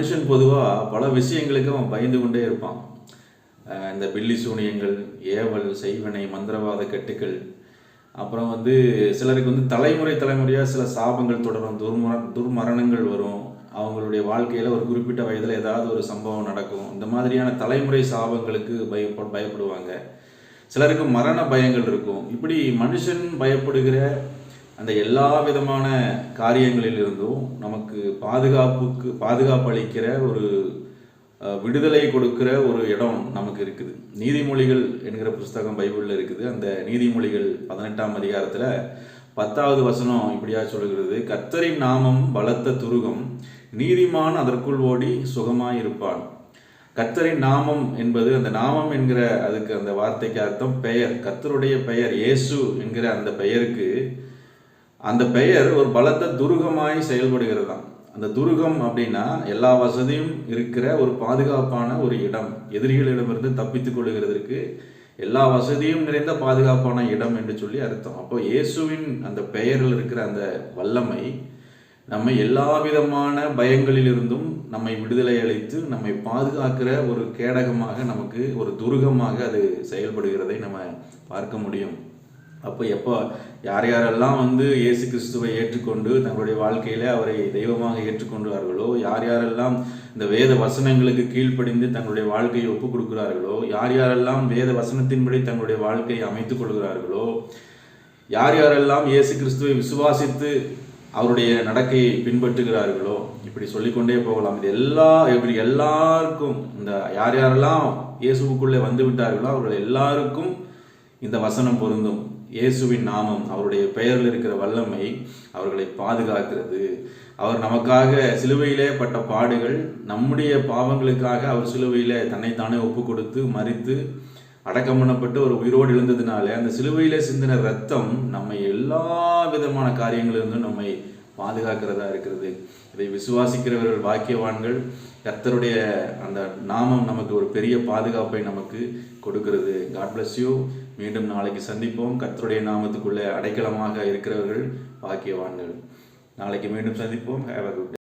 மனுஷன் பொதுவாக பல விஷயங்களுக்கு அவன் பயந்து கொண்டே இருப்பான். இந்த பில்லி சூனியங்கள் ஏவல் செய்வனை மந்திரவாத கட்டுக்கள் அப்புறம் வந்து சிலருக்கு வந்து தலைமுறை தலைமுறையாக சில சாபங்கள் தொடரும். துர்மர துர்மரணங்கள் வரும். அவங்களுடைய வாழ்க்கையில் ஒரு குறிப்பிட்ட வயதில் ஏதாவது ஒரு சம்பவம் நடக்கும். இந்த மாதிரியான தலைமுறை சாபங்களுக்கு பய பயப்படுவாங்க. சிலருக்கு மரண பயங்கள் இருக்கும். இப்படி மனுஷன் பயப்படுகிற அந்த எல்லா விதமான காரியங்களிலிருந்தும் நமக்கு பாதுகாப்புக்கு பாதுகாப்பு அளிக்கிற ஒரு விடுதலை கொடுக்கிற ஒரு இடம் நமக்கு இருக்குது. நீதிமொழிகள் என்கிற புஸ்தகம் பைபிளில் இருக்குது. அந்த நீதிமொழிகள் பதினெட்டாம் அதிகாரத்தில் பத்தாவது வசனம் இப்படியா சொல்கிறது கர்த்தரின் நாமம் பலத்த துருகம் நீதிமான் அதற்குள் ஓடி சுகமாயிருப்பான். கர்த்தரின் நாமம் என்பது அந்த நாமம் என்கிற அதுக்கு அந்த வார்த்தைக்கு அர்த்தம் பெயர். கர்த்தருடைய பெயர் இயேசு என்கிற அந்த பெயருக்கு அந்த பெயர் ஒரு பலத்த துருகமாய் செயல்படுகிறதாம். அந்த துருகம் அப்படின்னா எல்லா வசதியும் இருக்கிற ஒரு பாதுகாப்பான ஒரு இடம். எதிரிகளிடமிருந்து தப்பித்துக் கொள்ளுகிறதற்கு எல்லா வசதியும் நிறைந்த பாதுகாப்பான இடம் என்று சொல்லி அர்த்தம். அப்போ இயேசுவின் அந்த பெயரில் இருக்கிற அந்த வல்லமை நம்மை எல்லா விதமான பயங்களிலிருந்தும் நம்மை விடுதலை அளித்து நம்மை பாதுகாக்கிற ஒரு கேடகமாக நமக்கு ஒரு துருகமாக அது செயல்படுகிறதை நம்ம பார்க்க முடியும். அப்போ எப்போ யார் யாரெல்லாம் வந்து இயேசு கிறிஸ்துவை ஏற்றுக்கொண்டு தங்களுடைய வாழ்க்கையில அவரை தெய்வமாக ஏற்றுக்கொண்டார்களோ யார் யாரெல்லாம் இந்த வேத வசனங்களுக்கு கீழ்ப்படிந்து தங்களுடைய வாழ்க்கையை ஒப்பு கொடுக்கிறார்களோ யார் யாரெல்லாம் வேத வசனத்தின்படி தங்களுடைய வாழ்க்கையை அமைத்துக் கொள்கிறார்களோ யார் யாரெல்லாம் இயேசு கிறிஸ்துவை விசுவாசித்து அவருடைய நடக்கையை பின்பற்றுகிறார்களோ இப்படி சொல்லிக்கொண்டே போகலாம். இது எல்லா இப்படி எல்லாருக்கும் இந்த யார் யாரெல்லாம் இயேசுவுக்குள்ளே வந்து விட்டார்களோ அவர்கள் எல்லாருக்கும் இந்த வசனம் பொருந்தும். இயேசுவின் நாமம் அவருடைய பெயரில் இருக்கிற வல்லமை அவர்களை பாதுகாக்கிறது. அவர் நமக்காக சிலுவையிலே பட்ட பாடுகள் நம்முடைய பாவங்களுக்காக அவர் சிலுவையிலே தன்னைத்தானே ஒப்பு கொடுத்து மறித்து அடக்கம் பண்ணப்பட்டு ஒரு உயிரோடு எழுந்ததுனால அந்த சிலுவையிலே சிந்தின ரத்தம் நம்மை எல்லா விதமான காரியங்களிலிருந்தும் நம்மை பாதுகாக்கிறதா இருக்கிறது. இதை விசுவாசிக்கிறவர்கள் பாக்கியவான்கள் கர்த்தருடைய அந்த நாமம் நமக்கு ஒரு பெரிய பாதுகாப்பை நமக்கு கொடுக்கிறது. காட் பிளஸ் யூ மீண்டும் நாளைக்கு சந்திப்போம். கர்த்தருடைய நாமத்துக்குள்ளே அடைக்கலமாக இருக்கிறவர்கள் பாக்கியவான்கள். நாளைக்கு மீண்டும் சந்திப்போம். Have a good